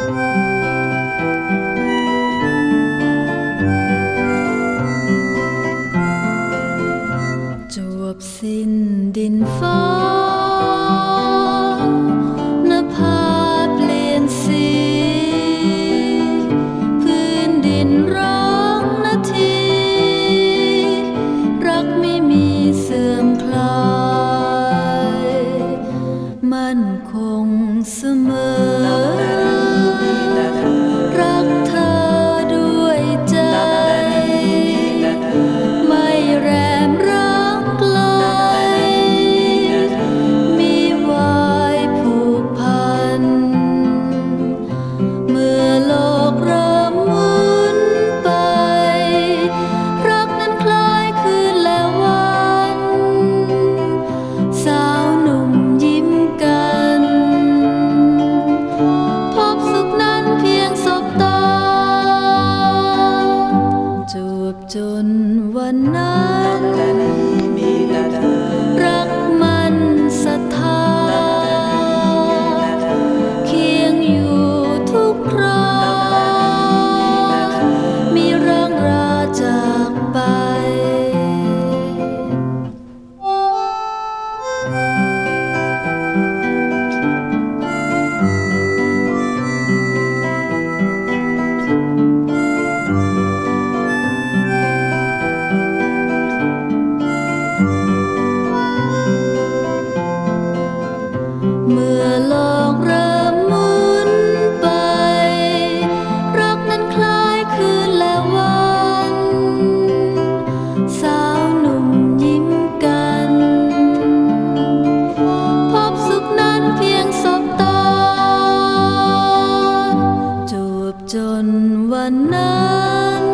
จวบสิ้นดินฟ้านภาเปลี่ยนสี พื้นดินร้องนาที รักไม่มีเสื่อมคลาย มั่นคงเสมอ วันนั้น